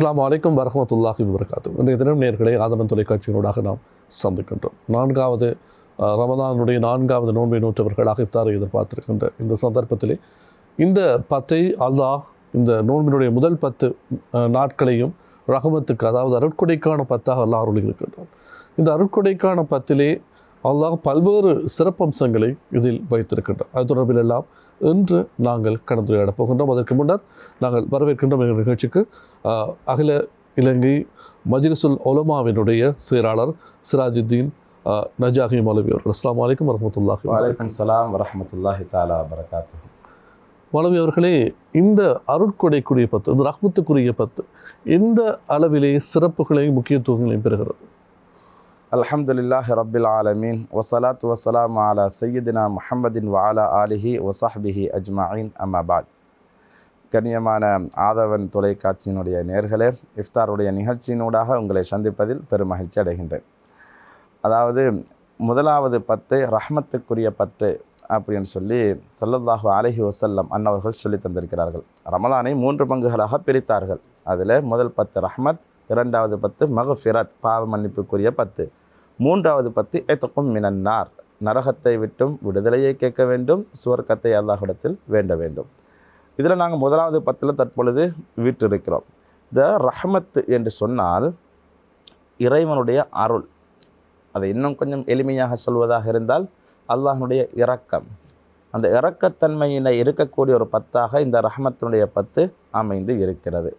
அஸ்லாம் அலைக்கும் வரமத்துல்லாஹி வபரகாத்து இன்றைய தினம் நேர்களை ஆதரன் தொலைக்காட்சியினூடாக நாம் சந்திக்கின்றோம். நான்காவது ரமதானுடைய நான்காவது நோன்பை நூற்றவர்களாக இஃப்தாரை எதிர்பார்த்திருக்கின்ற இந்த சந்தர்ப்பத்திலே இந்த பத்தை அல்லாஹ் இந்த நோன்பினுடைய முதல் பத்து நாட்களையும் ரஹமத்துக்கு அதாவது அருட்கொடைக்கான பத்தாக அல்லாஹ் அருள் இருக்கின்றான் இந்த அருட்கொடைக்கான பத்திலே அல்லாஹ் பல்வேறு சிறப்பம்சங்களை இதில் வைத்திருக்கின்றார். அது தொடர்பில் எல்லாம் இன்று நாங்கள் கலந்துரையாடப் போகின்றோம். அதற்கு முன்னர் நாங்கள் வரவேற்கின்றோம் எங்கள் நிகழ்ச்சிக்கு. அகில இலங்கை மஜ்லிசுல் ஒலமாவினுடைய செயலாளர் சிராஜுத்தீன் நஜாஹி மௌலவி அவர்கள். அஸ்லாம் வலைக்கம் வரமத்துல்லாஹி வலைக்கம் சலாம் வரஹமத்துல்லாஹி தாலா வரகாத்து மௌலவி அவர்களே இந்த அருட்கொடைக்குரிய பத்து இந்த ரஹ்மத்துக்குரிய பத்து எந்த அளவிலே சிறப்புகளையும் முக்கியத்துவங்களையும் பெறுகிறது? அல்ஹம்துலில்லாஹி ரபில் ஆலமீன். வசலாத் வசலாம் அலா சையதினா முஹம்மதின் வாலா ஆலிஹி வசாஹ்பிஹி அஜ்மாயின். அம்மாபாத் கண்ணியமான ஆதவன் தொலைக்காட்சியினுடைய நேர்களே இஃப்தாருடைய நிகழ்ச்சியினூடாக உங்களை சந்திப்பதில் பெரும் மகிழ்ச்சி அடைகின்றேன். அதாவது முதலாவது பத்து ரஹ்மத்துக்குரிய பத்து அப்படின்னு சொல்லி சல்லல்லாஹு அலஹி வசல்லம் அன்னவர்கள் சொல்லி தந்திருக்கிறார்கள். ரமதானை மூன்று பங்குகளாக பிரித்தார்கள். அதில் முதல் பத்து ரஹ்மத் இரண்டாவது பத்து மகஃபிரத் பாவ மன்னிப்புக்குரிய பத்து. மூன்றாவது பத்து எத்தக்கும் மினன்னார். நரகத்தை விட்டும் விடுதலையை கேட்க வேண்டும் சுவர்க்கத்தை அல்லாஹிடத்தில் வேண்ட வேண்டும். இதில் நாங்கள் முதலாவது பத்தில் தற்பொழுது வீற்றிருக்கிறோம். த ரஹமத்து என்று சொன்னால் இறைவனுடைய அருள். அதை இன்னும் கொஞ்சம் எளிமையாக சொல்வதாக இருந்தால் அல்லாஹனுடைய இரக்கம். அந்த இரக்கத்தன்மையினை இருக்கக்கூடிய ஒரு பத்தாக இந்த ரஹமத்தினுடைய பத்து அமைந்து இருக்கிறது.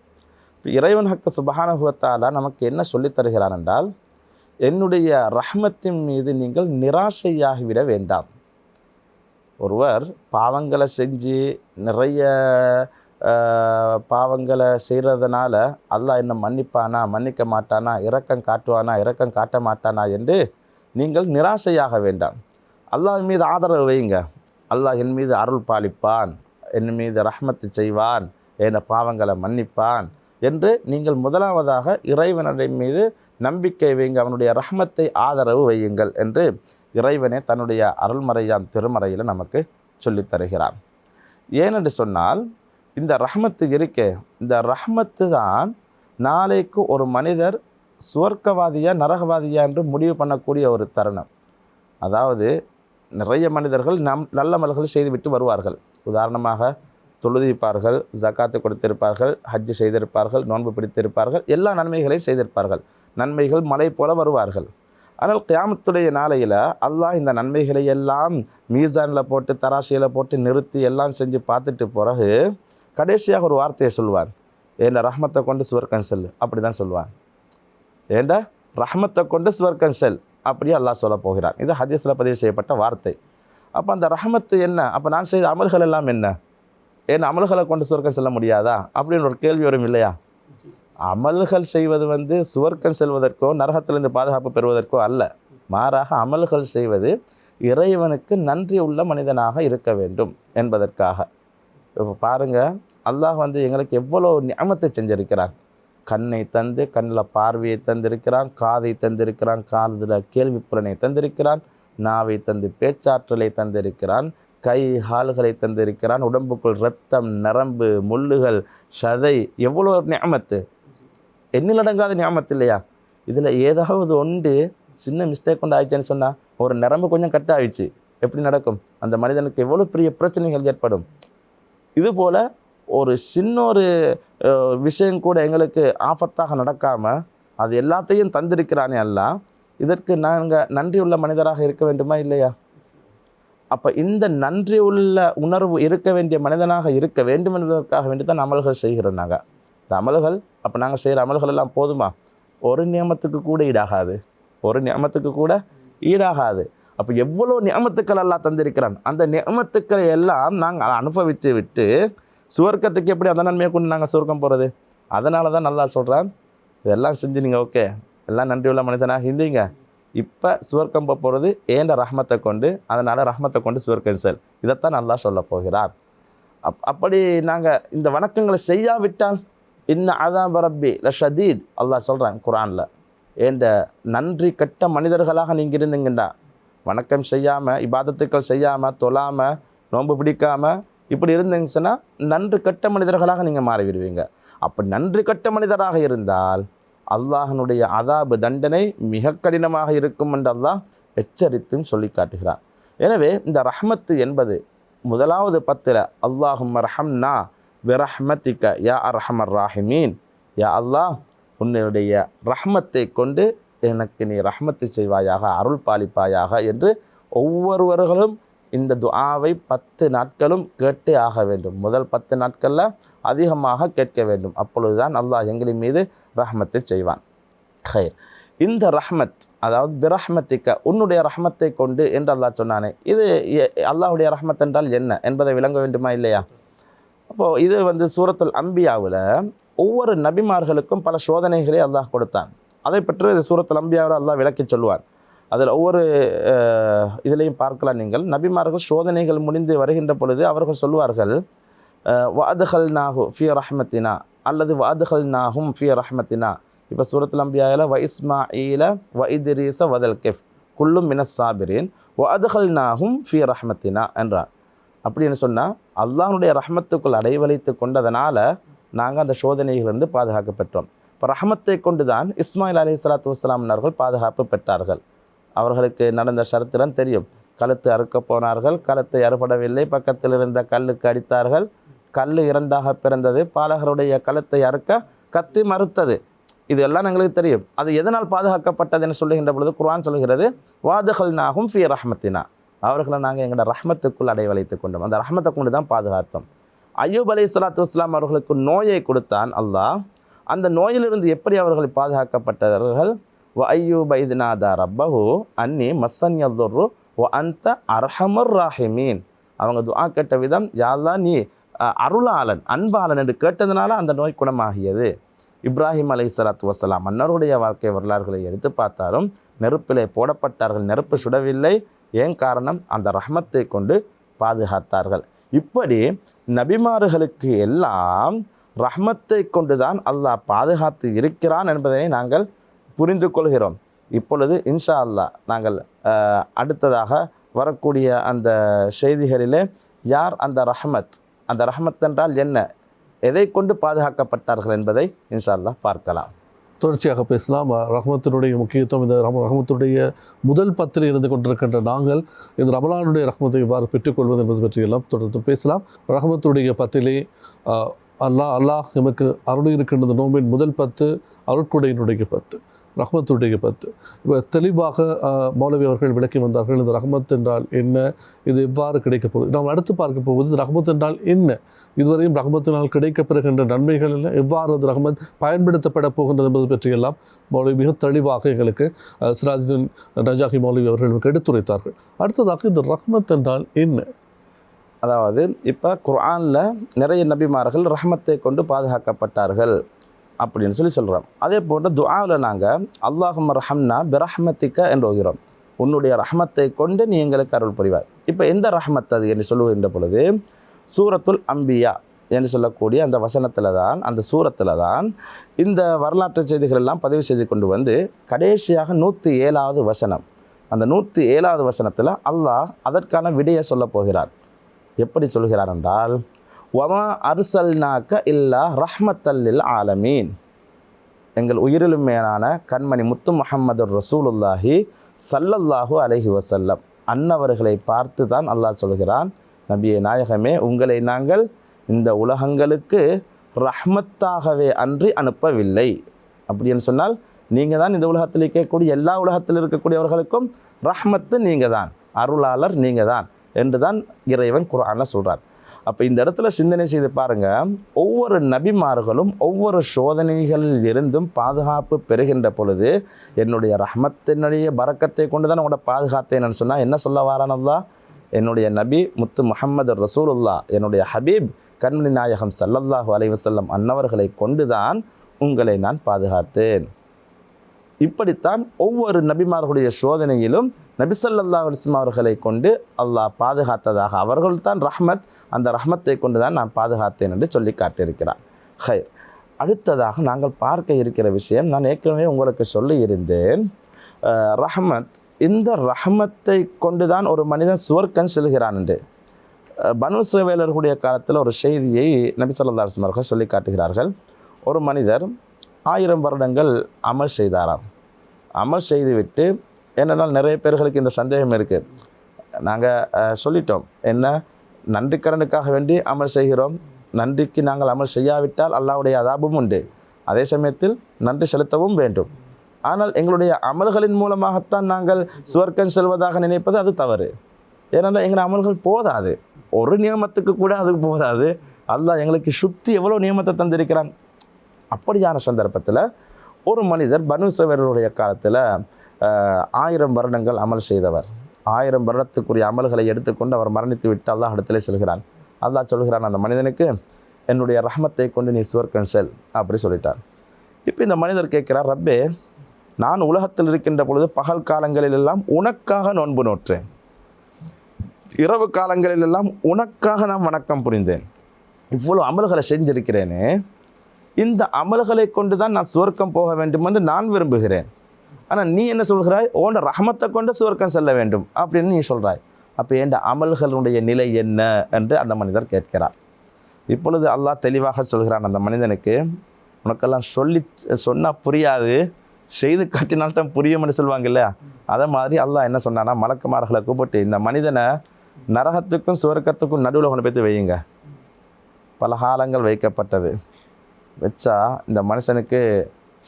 இறைவன் ஹக்கு சுபஹானுவத்தாலா நமக்கு என்ன சொல்லித்தருகிறான் என்றால் என்னுடைய ரஹ்மத்தின் மீது நீங்கள் நிராசையாகிவிட வேண்டாம். ஒருவர் பாவங்களை செஞ்சு நிறைய பாவங்களை செய்கிறதுனால அல்லாஹ் என்ன மன்னிப்பானா மன்னிக்க மாட்டானா இரக்கம் காட்டுவானா இரக்கம் காட்ட மாட்டானா என்று நீங்கள் நிராசையாக வேண்டாம். அல்லாஹ் மீது ஆதரவு வைங்க. அல்லாஹ் என் மீது அருள் பாலிப்பான். என் மீது ரஹ்மத்து செய்வான். என் பாவங்களை மன்னிப்பான் என்று நீங்கள் முதலாவதாக இறைவனுடைய மீது நம்பிக்கை வைங்க அவனுடைய ரஹ்மத்தை ஆதரவு வையுங்கள் என்று இறைவனே தன்னுடைய அருள்மறையாம் திருமறையில் நமக்கு சொல்லித் தருகிறான் ஏனென்று சொன்னால் இந்த ரஹ்மத்து இருக்கே இந்த ரஹ்மத்து தான் நாளைக்கு ஒரு மனிதர் சுவர்க்கவாதியா நரகவாதியா என்று முடிவு பண்ணக்கூடிய ஒரு தருணம். அதாவது நிறைய மனிதர்கள் நம் நல்ல மலர்கள் செய்துவிட்டு வருவார்கள். உதாரணமாக தொழுதிப்பார்கள் ஜக்காத்து கொடுத்திருப்பார்கள் ஹஜ்ஜு செய்திருப்பார்கள் நோன்பு பிடித்திருப்பார்கள் எல்லா நன்மைகளையும் செய்திருப்பார்கள். நன்மைகள் மலை போல வருவார்கள். ஆனால் கியாமத்துடைய நாளையில் அல்லாஹ் இந்த நன்மைகளை எல்லாம் மீசானில் போட்டு தராசியில் போட்டு நிறுத்தி எல்லாம் செஞ்சு பார்த்துட்டு பிறகு கடைசியாக ஒரு வார்த்தையை சொல்வான் ஏண்ட ரஹ்மத்தை கொண்டு சுவர்க்கன் செல் அப்படி தான் சொல்லுவான் ஏண்ட ரஹ்மத்தை கொண்டு சுவர்க்கன் செல்? அப்படியே அல்லாஹ் சொல்ல போகிறான். இது ஹதீஸில் பதிவு செய்யப்பட்ட வார்த்தை. அப்போ அந்த ரஹமத்து என்ன? அப்போ நான் செய்த அமல்கள் எல்லாம் என்ன? ஏன் அமல்களை கொண்டு சுவர்க்கம் செல்ல முடியாதா? அப்படின்னு ஒரு கேள்வி வரும் இல்லையா? அமல்கள் செய்வது வந்து சுவர்க்கம் செல்வதற்கோ நரகத்திலிருந்து பாதுகாப்பு பெறுவதற்கோ அல்ல. மாறாக அமல்கள் செய்வது இறைவனுக்கு நன்றி உள்ள மனிதனாக இருக்க வேண்டும் என்பதற்காக. இப்போ பாருங்கள் அல்லாஹ் வந்து எங்களுக்கு எவ்வளோ நியமத்தை செஞ்சிருக்கிறான் கண்ணை தந்து கண்ணில் பார்வையை தந்திருக்கிறான் காதை தந்திருக்கிறான் காதில் கேள்விப்புலனை தந்திருக்கிறான் நாவை தந்து பேச்சாற்றலை தந்திருக்கிறான் கை கால்களை தந்திருக்கிறான் உடம்புக்குள் ரத்தம் நரம்பு முள்ளுகள் சதை எவ்வளோ நியமத்து. எண்ணிலடங்காத ஞாபகத்து இல்லையா இதில் ஏதாவது ஒன்று சின்ன மிஸ்டேக் கொண்டு ஆயிடுச்சுன்னு சொன்னால் ஒரு நரம்பு கொஞ்சம் கட் ஆயிடுச்சு எப்படி நடக்கும்? அந்த மனிதனுக்கு எவ்வளோ பெரிய பிரச்சனைகள் ஏற்படும்? இதுபோல் ஒரு சின்ன ஒரு விஷயம் கூட எங்களுக்கு ஆபத்தாக நடக்காமல் அது எல்லாத்தையும் தந்திருக்கிறானே அல்ல. இதற்கு நாங்கள் நன்றியுள்ள மனிதராக இருக்க வேண்டுமா இல்லையா? அப்போ இந்த நன்றி உள்ள உணர்வு இருக்க வேண்டிய மனிதனாக இருக்க வேண்டும் என்பதற்காக வேண்டி தான் அமல்கள் செய்கிறோம் நாங்கள் இந்த அமல்கள் அப்போ நாங்கள் செய்கிற அமல்கள் எல்லாம் போதுமா? ஒரு நியமத்துக்கு கூட ஈடாகாது. ஒரு நியமத்துக்கு கூட ஈடாகாது. அப்போ எவ்வளோ நியமத்துக்கள் எல்லாம் தந்திருக்கிறான்? அந்த நியமத்துக்களை எல்லாம் நாங்கள் அனுபவித்து விட்டு சுவர்க்கத்துக்கு எப்படி அந்த நன்மையை கொண்டு நாங்கள் சுவர்க்கம் போகிறது அதனால தான் நல்லா சொல்கிறான் இதெல்லாம் செஞ்சு நீங்கள் ஓகே எல்லாம் நன்றியுள்ள மனிதனாக இருந்தீங்க. இப்போ சுவர்க்கம் போக போகிறது ஏண்ட ரஹ்மத்தை கொண்டு அதனால் ரஹ்மத்தை கொண்டு சுவர்க்கம் செல். இதைத்தான் நல்லா சொல்ல போகிறார் அப் அப்படி நாங்கள் இந்த வணக்கங்களை செய்யாவிட்டால் இன்ன அதான் பரப்பி ல ஷதீத் அல்லாஹ் சொல்கிறான் குரானில் ஏண்ட நன்றி கட்ட மனிதர்களாக நீங்கள் இருந்தீங்கண்டா. வணக்கம் செய்யாமல் இபாதத்துக்கள் செய்யாமல் தொழாமல் நோன்பு பிடிக்காமல் இப்படி இருந்தீங்கன்னா நன்று கெட்ட மனிதர்களாக நீங்கள் மாறிவிடுவீங்க. அப்படி நன்று கட்ட மனிதராக இருந்தால் அல்லாஹனுடைய அதாபு தண்டனை மிக கடினமாக இருக்கும் என்று அல்லாஹ் எச்சரித்தும் சொல்லி காட்டுகிறார் எனவே இந்த ரஹ்மத்து என்பது முதலாவது பத்தில் அல்லாஹும் ரஹம்னா விரஹ்மத்திக்க யா அர்ஹமர் ராஹிமீன் யா அல்லாஹ் உன்னுடைய ரஹ்மத்தை கொண்டு எனக்கு நீ ரஹ்மத்து செய்வாயாக அருள் பாலிப்பாயாக என்று ஒவ்வொருவர்களும் இந்த துஆவை பத்து நாட்களும் கேட்டே ஆக வேண்டும். முதல் பத்து நாட்களில் அதிகமாக கேட்க வேண்டும். அப்பொழுதுதான் அல்லாஹ் எங்களின் மீது ரஹ்மத்தை செய்வான். ஹைர். இந்த ரஹ்மத் அதாவது பிரஹ்மத்திக்க உன்னுடைய ரஹ்மத்தை கொண்டு என்று அல்லாஹ் சொன்னானே. இது அல்லாஹுடைய ரஹ்மத் என்றால் என்ன? என்பதை விளங்க வேண்டுமா இல்லையா? அப்போது இது வந்து சூரத்துல் அம்பியாவில் ஒவ்வொரு நபிமார்களுக்கும் பல சோதனைகளை அல்லாஹ் கொடுத்தான். அதை பற்றி சூரத்துல் அம்பியாவில் அல்லாஹ் விளக்கி சொல்லுவார். அதில் ஒவ்வொரு அஹ், இதிலையும் பார்க்கலாம் நீங்கள். நபிமார்கள் சோதனைகள் முடிந்து வருகின்ற பொழுது அவர்கள் சொல்வார்கள் வாதுகள் நாகு ஃபி ரஹ்மத்தினா அல்லது வாதுகள் நாகும் ஃபி ரஹ்மத்தினா இப்போ சூரத்துல் அம்பியாவில் வ இஸ்மாயில வ வதல் கெஃப் குல்லும் மினஸ் சாபிரின் வாதுகள் நாகும் ஃபி ரஹ்மத்தினா என்றார். அப்படின்னு சொன்னால் அல்லாஹனுடைய ரஹமத்துக்குள் அடைவழைத்து கொண்டதனால நாங்கள் அந்த சோதனைகளிலிருந்து பாதுகாக்க பெற்றோம். இப்போ ரஹமத்தை கொண்டு தான் இஸ்மாயில் அலி சலாத்து வஸ்லாம்னார்கள் பாதுகாப்பு பெற்றார்கள். அவர்களுக்கு நடந்த சரித்திரம் தெரியும். கழுத்து அறுக்க போனார்கள் கழுத்தை அறுபடவில்லை பக்கத்தில் இருந்த கல்லுக்கு அடித்தார்கள். கல் இரண்டாக பிறந்தது பாலகருடைய கழுத்தை அறுக்க கத்தி மறுத்தது. இது எல்லாம் எங்களுக்கு தெரியும். அது எதனால் பாதுகாக்கப்பட்டது என்று சொல்லுகின்ற பொழுது குர்ஆன் சொல்கிறது வாதுகள் நாகும் ஃபி ரஹமத்தினா. அவர்களை நாங்கள் எங்களோட ரஹ்மத்துக்குள் அடைவழைத்து கொண்டோம். அந்த ரஹ்மத்தை கொண்டு தான் பாதுகாத்தோம். அய்யூப் அலி சலாத்து வஸ்லாம் அவர்களுக்கு நோயை கொடுத்தான் அல்லாஹ். அந்த நோயிலிருந்து எப்படி அவர்கள் பாதுகாக்கப்பட்டார்கள் வ ஐயூப ஐதுநாதா ரப்பஹு அன்னி மஸ்ஸன் யதுர்ரு வ அந்த அர்ஹமர் ராஹிமீன். அவங்க துஆ கேட்ட விதம் யாழ்லா நீ அருளாளன் அன்பாளன் என்று கேட்டதுனால அந்த நோய் குணமாகியது. இப்ராஹிம் அலை சலாத்து வசலாம் மன்னருடைய வாழ்க்கை வரலாறுகளை எடுத்து பார்த்தாலும் நெருப்பிலே போடப்பட்டார்கள் நெருப்பு சுடவில்லை. ஏன் காரணம்? அந்த ரஹமத்தை கொண்டு பாதுகாத்தார்கள். இப்படி நபிமார்களுக்கு எல்லாம் ரஹ்மத்தை கொண்டுதான் அல்லாஹ் பாதுகாத்து இருக்கிறான் என்பதனை நாங்கள் புரிந்து கொள்கிறோம். இப்பொழுது இன்ஷா அல்லாஹ் நாங்கள் அடுத்ததாக வரக்கூடிய அந்த செய்திகளிலே யார் அந்த ரஹமத்? அந்த ரஹமத் என்றால் என்ன? எதை கொண்டு பாதுகாக்கப்பட்டார்கள் என்பதை இன்ஷா அல்லாஹ் பார்க்கலாம். தொடர்ச்சியாக பேசலாம். அஹ், ரஹ்மத்தினுடைய முக்கியத்துவம் இந்த ரம ரஹமத்துடைய முதல் பத்தில் இருந்து கொண்டிருக்கின்ற நாங்கள் இந்த ரமலானுடைய ரஹமத்தை இவ்வாறு பெற்றுக்கொள்வது என்பது பற்றியெல்லாம் தொடர்ந்து பேசலாம். ரஹமத்துடைய பத்திலே அல்லாஹ் அல்லாஹ் எமக்கு அருள் இருக்கின்றது. நோம்பின் முதல் பத்து அருட்கொடையினுடைய பத்து. ரஹ்மத்துடைய பத்து. இப்போ தெளிவாக மௌலவி அவர்கள் விளக்கி வந்தார்கள் இந்த ரஹ்மத் என்றால் என்ன? இது எவ்வாறு கிடைக்கப் போகுது? நாம் அடுத்து பார்க்க போவது இந்த ரஹ்மத் என்றால் என்ன? இதுவரையும் ரஹ்மத்தினால் கிடைக்கப்பெறுகின்ற நன்மைகள் எல்லாம் எவ்வாறு அந்த ரஹ்மத் பயன்படுத்தப்பட போகின்றது என்பது பற்றியெல்லாம் மௌலவி மிக தெளிவாக எங்களுக்கு சிராஜுதீன் நஜாஹி மௌலவி அவர்கள் எங்களுக்கு எடுத்துரைத்தார்கள். அடுத்ததாக இந்த ரஹ்மத் என்றால் என்ன? அதாவது இப்போ குர்ஆனில் நிறைய நபிமார்கள் ரஹ்மத்தை கொண்டு பாதுகாக்கப்பட்டார்கள். அப்படின்னு சொல்லி சொல்கிறோம் அதே போன்று துஆவில் நாங்கள் அல்லாஹும் ரஹம்னா பிரஹ்மத்திக்க என்று ஓகிறோம் உன்னுடைய ரஹமத்தை கொண்டு நீ எங்களுக்கு அருள் புரிவார் இப்போ எந்த ரஹமத் அது என்று சொல்லுகின்ற பொழுது சூரத்துல் அம்பியா என்று சொல்லக்கூடிய அந்த வசனத்தில் தான் அந்த சூரத்தில் தான் இந்த வரலாற்று செய்திகள் எல்லாம் பதிவு செய்து கொண்டு வந்து கடைசியாக நூற்றி ஏழாவது வசனம். அந்த நூற்றி ஏழாவது வசனத்தில் அல்லாஹ் அதற்கான விடையை சொல்லப் போகிறார் எப்படி சொல்கிறார் என்றால் வமா அர்சல்னாக்க இல்லா ரஹ்மத்தல்லில் ஆலமீன். எங்கள் உயிரிலும் மேலான கண்மணி முத்து முகமது ரசூலுல்லாஹி சல்லல்லாஹு அலஹி வசல்லம் அன்னவர்களை பார்த்து தான் அல்லாஹ் சொல்கிறான் நபியே நாயகமே உங்களை நாங்கள் இந்த உலகங்களுக்கு ரஹ்மத்தாகவே அன்றி அனுப்பவில்லை. அப்படின்னு சொன்னால் நீங்கள் தான் இந்த உலகத்தில் இருக்கக்கூடிய எல்லா உலகத்தில் இருக்கக்கூடியவர்களுக்கும் ரஹ்மத்து நீங்கள் தான் அருளாளர் நீங்கள் தான் என்று தான் இறைவன் குரான சொல்கிறார் அப்போ இந்த இடத்துல சிந்தனை செய்து பாருங்கள் ஒவ்வொரு நபிமார்களும் ஒவ்வொரு சோதனைகளில் இருந்தும் பாதுகாப்பு பெறுகின்ற பொழுது என்னுடைய ரஹமத்தினுடைய பறக்கத்தை கொண்டு தான் உங்களோட பாதுகாத்தேன்னு சொன்னால் என்ன சொல்ல வாரானல்லா என்னுடைய நபி முத்து முகமது ரசூலுல்லா என்னுடைய ஹபீப் கண்மணி நாயகம் சல்லல்லாஹு அலைவசல்லம் அன்னவர்களை கொண்டு கொண்டுதான் உங்களை நான் பாதுகாத்தேன். இப்படித்தான் ஒவ்வொரு நபிமார்களுடைய சோதனையிலும் நபி ஸல்லல்லாஹு அலைஹி அவர்களை கொண்டு அல்லாஹ் பாதுகாத்ததாக அவர்கள்தான் ரஹ்மத் அந்த ரஹமத்தை கொண்டு தான் நான் பாதுகாத்தேன் என்று சொல்லி காட்டியிருக்கிறார். ஹைர். அடுத்ததாக நாங்கள் பார்க்க இருக்கிற விஷயம் நான் ஏற்கனவே உங்களுக்கு சொல்லி இருந்தேன். இந்த ரஹமத்தை கொண்டு தான் ஒரு மனிதன் சுவர்க்கன் செல்கிறான் என்று. அஹ், காலத்தில் ஒரு செய்தியை நபி ஸல்லல்லாஹு அவர்கள் சொல்லி காட்டுகிறார்கள். ஒரு மனிதர் ஆயிரம் வருடங்கள் அமல் செய்தாராம். அமல் செய்துவிட்டு என்னென்னால் நிறைய பேர்களுக்கு இந்த சந்தேகம் இருக்குது நாங்கள் சொல்லிட்டோம். என்ன? நன்றிக்கரனுக்காக வேண்டி அமல் செய்கிறோம். நன்றிக்கு நாங்கள் அமல் செய்யாவிட்டால் அல்லாவுடைய அதாபும் உண்டு. அதே சமயத்தில் நன்றி செலுத்தவும் வேண்டும். ஆனால் எங்களுடைய அமல்களின் மூலமாகத்தான் நாங்கள் சுவர்க்கம் செல்வதாக நினைப்பது அது தவறு. ஏனென்றால் எங்கள் அமல்கள் போதாது. ஒரு நியமத்துக்கு கூட அது போதாது. அல்லாஹ் எங்களுக்கு சுத்தி எவ்வளோ நியமத்தை தந்திருக்கிறான். அப்படியான சந்தர்ப்பத்தில் ஒரு மனிதர் பனு இஸ்ரவேலருடைய காலத்தில் ஆயிரம் வருடங்கள் அமல் செய்தவர். ஆயிரம் வருடத்துக்குரிய அமல்களை எடுத்துக்கொண்டு அவர் மரணித்து விட்டு அல்லாஹ் இடத்துல செல்கிறான். அல்லாஹ் சொல்கிறான் அந்த மனிதனுக்கு என்னுடைய ரஹமத்தை கொண்டு நீ சுவர்க்கம் செல் அப்படி சொல்லிட்டார். இப்போ இந்த மனிதர் கேட்கிறார் ரப்பே நான் உலகத்தில் இருக்கின்ற பொழுது பகல் காலங்களில் எல்லாம் உனக்காக நோன்பு நோற்றேன். இரவு காலங்களில் எல்லாம் உனக்காக நான் வணக்கம் புரிந்தேன். இவ்வளோ அமல்களை செஞ்சிருக்கிறேனே. இந்த அமல்களை கொண்டு தான் நான் சுவர்க்கம் போக வேண்டும் என்று நான் விரும்புகிறேன். ஆனால் நீ என்ன சொல்கிறாய்? ஓண்ட ரஹமத்தை கொண்டு சுவர்க்கம் செல்ல வேண்டும் அப்படின்னு நீ சொல்கிறாய் அப்போ என் அமல்களுடைய நிலை என்ன என்று அந்த மனிதர் கேட்கிறார். இப்பொழுது அல்லாஹ் தெளிவாக சொல்கிறான் அந்த மனிதனுக்கு உனக்கெல்லாம் சொல்லி சொன்னால் புரியாது. செய்து காட்டினால்தான் புரியும்னு சொல்லுவாங்க இல்லையா? அதே மாதிரி அல்லாஹ் என்ன சொன்னான்னா மலக்குமார்களை கூப்பிட்டு இந்த மனிதனை நரகத்துக்கும் சுவர்க்கத்துக்கும் நடுவில் கொண்டு போய் வையுங்க. பல காலங்கள் வைக்கப்பட்டது. வச்சா இந்த மனுஷனுக்கு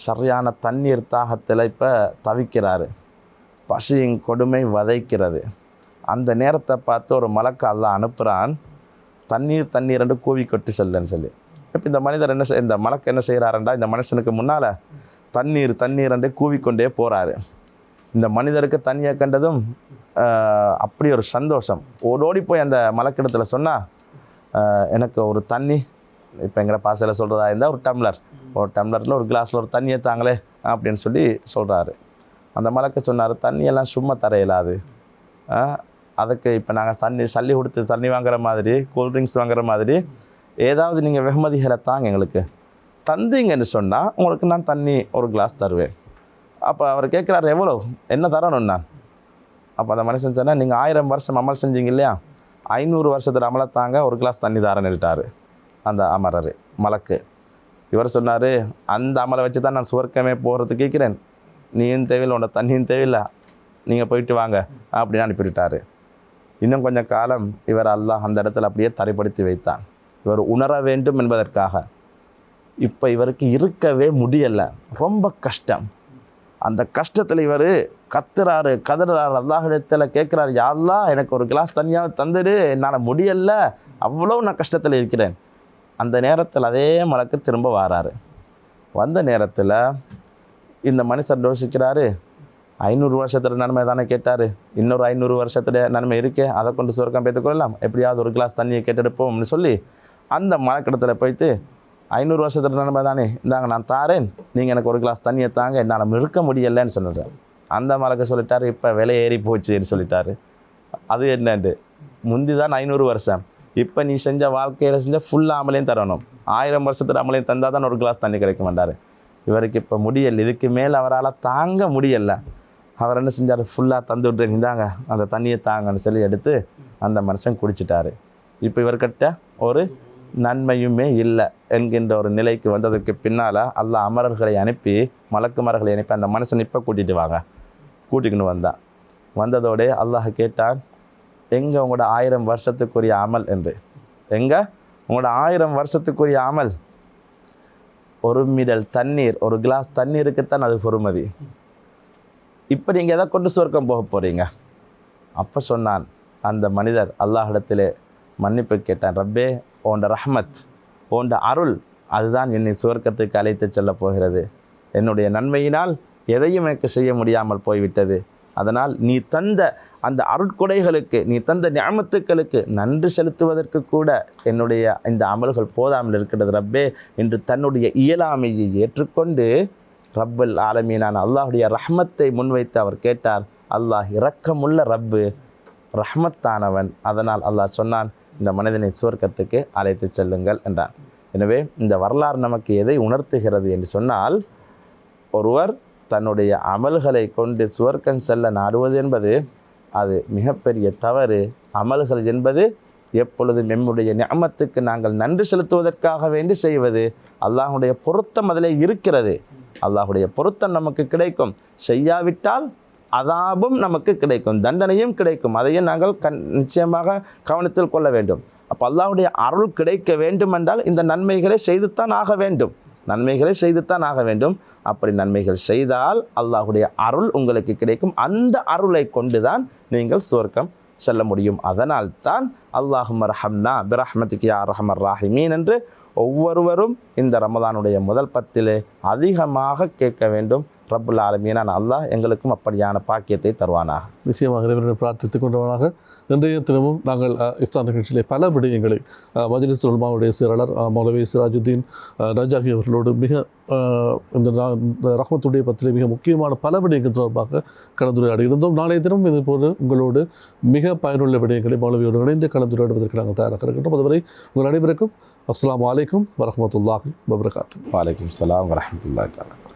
சரியான தண்ணீர் தாகத்தில் இப்போ தவிக்கிறாரு. பசியின் கொடுமை வதைக்கிறது. அந்த நேரத்தை பார்த்து ஒரு மலக்கு அனுப்புகிறான் தண்ணீர் தண்ணீர் என்று கூவி கொட்டி செல்லுன்னு சொல்லி. இப்போ இந்த மனிதர் என்ன செய் இந்த மலக்கு என்ன செய்கிறாருண்டா? இந்த மனுஷனுக்கு முன்னால் தண்ணீர் தண்ணீர் என்று கூவிக்கொண்டே போகிறாரு இந்த மனிதருக்கு தண்ணியை கண்டதும் அப்படி ஒரு சந்தோஷம். ஓடோடி போய் அந்த மலக்கிடத்தில் சொன்னால் எனக்கு ஒரு தண்ணி இப்போ எங்களை பாசையில் சொல்கிறதா இருந்தால் ஒரு டம்ளர். ஒரு டம்ளரில் ஒரு கிளாஸில் ஒரு தண்ணியை தாங்களே அப்படின்னு சொல்லி சொல்கிறாரு அந்த மலக்க சொன்னார் தண்ணியெல்லாம் சும்மா தர இயலாது அதுக்கு இப்போ நாங்கள் தண்ணி சல்லி கொடுத்து தண்ணி வாங்குற மாதிரி கூல்ட்ரிங்க்ஸ் வாங்குற மாதிரி ஏதாவது நீங்கள் வெகுமதிகளை தாங்க எங்களுக்கு. தந்தீங்கன்னு சொன்னால் உங்களுக்கு நான் தண்ணி ஒரு கிளாஸ் தருவேன். அப்போ அவர் கேட்குறாரு எவ்வளோ என்ன தரணும் நான்? அப்போ அந்த மனுஷன் சொன்னால் நீங்கள் ஆயிரம் வருஷம் அமல் செஞ்சீங்க இல்லையா? ஐநூறு வருஷத்தில் அமலை தாங்க ஒரு கிளாஸ் தண்ணி தாரன்னுட்டார் அந்த அமரர் மலக்கு. இவர் சொன்னார் அந்த அமலை வச்சு தான் நான் சுவர்க்கமே போகிறது கேட்குறேன். நீயும் தேவையில்லை உன்னோட தண்ணியும் தேவையில்லை. நீங்கள் போயிட்டு வாங்க அப்படின்னு அனுப்பிவிட்டார். இன்னும் கொஞ்சம் காலம் இவர் அல்லாஹ் அந்த இடத்துல அப்படியே தரைப்படுத்தி வைத்தான். இவர் உணர வேண்டும் என்பதற்காக. இப்போ இவருக்கு இருக்கவே முடியலை. ரொம்ப கஷ்டம். அந்த கஷ்டத்தில் இவர் கத்துறாரு கதறாரு. அல்லாஹிடத்தில் கேட்குறாரு யாழ்லா எனக்கு ஒரு கிளாஸ் தனியாக தந்துடு என்னால் முடியல. அவ்வளோ நான் கஷ்டத்தில் இருக்கிறேன். அந்த நேரத்தில் அதே மலக்கு திரும்ப வராரு. வந்த நேரத்தில் இந்த மனுஷர் யோசிக்கிறாரு ஐநூறு வருஷத்துல நன்மை தானே கேட்டார். இன்னொரு ஐநூறு வருஷத்துல நன்மை இருக்கே அதை கொண்டு சுவர்க்கம் பேத்துக்கொள்ளலாம் எப்படியாவது ஒரு கிளாஸ் தண்ணியை கேட்டெடுப்போம்னு சொல்லி அந்த மலக்கிடத்தில் போயிட்டு ஐநூறு வருஷத்துல நன்மை தானே இந்தாங்க நான் தாரேன் நீங்கள் எனக்கு ஒரு கிளாஸ் தண்ணியை தாங்க என்னால் இருக்க முடியலைன்னு சொன்னார் அந்த மலைக்கு சொல்லிட்டாரு இப்போ விலை ஏறி போச்சுன்னு சொல்லிட்டாரு. அது என்னண்டு? முந்தி தான் ஐநூறு வருஷம். இப்போ நீ செஞ்ச வாழ்க்கையில் செஞ்ச ஃபுல் அமலையும் தரணும். ஆயிரம் வருஷத்தில் அமலையும் தந்தால் தான் ஒரு கிளாஸ் தண்ணி கிடைக்க மாட்டார் இவருக்கு இப்போ முடியல. இதுக்கு மேலே அவரால் தாங்க முடியலை. அவர் என்ன செஞ்சார்? ஃபுல்லாக தந்து விட்றேன் இந்தாங்க அந்த தண்ணியை தாங்கன்னு சொல்லி எடுத்து அந்த மனுஷன் குடிச்சிட்டாரு. இப்போ இவர்கிட்ட ஒரு நன்மையுமே இல்லை என்கின்ற ஒரு நிலைக்கு வந்ததுக்கு பின்னால் அல்லாஹ் அமரர்களை அனுப்பி மலக்குமரர்களை அனுப்பி அந்த மனுஷன் இப்போ கூட்டிகிட்டு வாங்க. கூட்டிக்கின்னு வந்தான். வந்ததோடே அல்லாஹ் கேட்டான் எங்கே உங்களோட ஆயிரம் வருஷத்துக்குரிய அமல் என்று? எங்கே? உங்களோட ஆயிரம் வருஷத்துக்குரிய அமல்? ஒரு மிடல் தண்ணீர் ஒரு கிளாஸ் தண்ணீருக்குத்தான் அது பொறுமதி. இப்போ நீங்கள் எதை கொண்டு சுவர்க்கம் போக போகிறீங்க அப்போ சொன்னான் அந்த மனிதர் அல்லாஹிடத்திலே மன்னிப்பு கேட்டான் ரப்பே ஓண்ட ரஹ்மத் ஓண்ட அருள் அதுதான் என்னை சுவர்க்கத்துக்கு அழைத்து செல்ல போகிறது. என்னுடைய நன்மையினால் எதையும் எனக்கு செய்ய முடியாமல் போய்விட்டது. அதனால் நீ தந்த அந்த அருட்கொடைகளுக்கு நீ தந்த ஞாபத்துக்களுக்கு நன்றி செலுத்துவதற்கு கூட என்னுடைய இந்த அமல்கள் போதாமல் இருக்கிறது. ரப்பே என்று தன்னுடைய இயலாமையை ஏற்றுக்கொண்டு ரப்பல் ஆலமீனான அல்லாஹுடைய ரஹ்மத்தை முன்வைத்து அவர் கேட்டார். அல்லாஹ் இரக்கமுள்ள ரப்பு ரஹ்மத்தானவன். அதனால் அல்லாஹ் சொன்னான் இந்த மனிதனை சுவர்க்கத்துக்கு அழைத்து செல்லுங்கள் என்றான் எனவே இந்த வரலாறு நமக்கு எதை உணர்த்துகிறது என்று சொன்னால் ஒருவர் தன்னுடைய அமல்களை கொண்டு சுவர்க்கம் செல்ல நாடுவது என்பது அது மிகப்பெரிய தவறு. அமல்கள் என்பது எப்பொழுதும் எம்முடைய ஞாமத்துக்கு நாங்கள் நன்றி செலுத்துவதற்காக வேண்டி செய்வது. அல்லாஹுடைய பொருத்தம் அதில் இருக்கிறது. அல்லாஹுடைய பொருத்தம் நமக்கு கிடைக்கும். செய்யாவிட்டால் அதாபும் நமக்கு கிடைக்கும். தண்டனையும் கிடைக்கும். அதையும் நாங்கள் கண் நிச்சயமாக கவனத்தில் கொள்ள வேண்டும். அப்போ அல்லாஹுடைய அருள் கிடைக்க வேண்டுமென்றால் இந்த நன்மைகளை செய்துத்தான் ஆக வேண்டும். நன்மைகளை செய்துத்தான் ஆக வேண்டும். அப்படி நன்மைகள் செய்தால் அல்லாஹுடைய அருள் உங்களுக்கு கிடைக்கும். அந்த அருளை கொண்டுதான் நீங்கள் சுவர்க்கம் செல்ல முடியும். அதனால் தான் அல்லாஹும் ரஹம்னா பிரஹ்மதிக்கு யா ரஹமர் ராஹிமீன் என்று ஒவ்வொருவரும் இந்த ரமதானுடைய முதல் பத்திலே அதிகமாக கேட்க வேண்டும். ரப்புல் ஆலமீனான அல்லாஹ் எங்களுக்கும் அப்படியான பாக்கியத்தை தருவானாக. நிச்சயமாக இறைவனை பிரார்த்தித்துக் கொண்டவனாக இன்றைய தினமும் நாங்கள் இஃப்தார் நிகழ்ச்சியிலே பல விடயங்களை மஜ்லிஸ் உலமாவுடைய செயலாளர் மௌலவி சிராஜுத்தீன் ரஜாகி அவர்களோடு மிக இந்த ரஹ்மத்துடைய பத்திலே மிக முக்கியமான பல விடயங்கள் தொடர்பாக கலந்துரையாடி இருந்தோம். நாளைய தினம் இது போல உங்களோடு மிக பயனுள்ள விடயங்களை மௌலவியோடு இணைந்து கலந்துரையாடுவதற்கு நாங்கள் தயாராக இருக்கின்றோம். அதுவரை உங்கள் அனைவருக்கும் அஸ்ஸலாமு அலைக்கும் வரஹ்மத்துல்லாஹி வபரகாத்து. வலைக்கம் சலாம் வரமத்துல்லாஹி தஆலா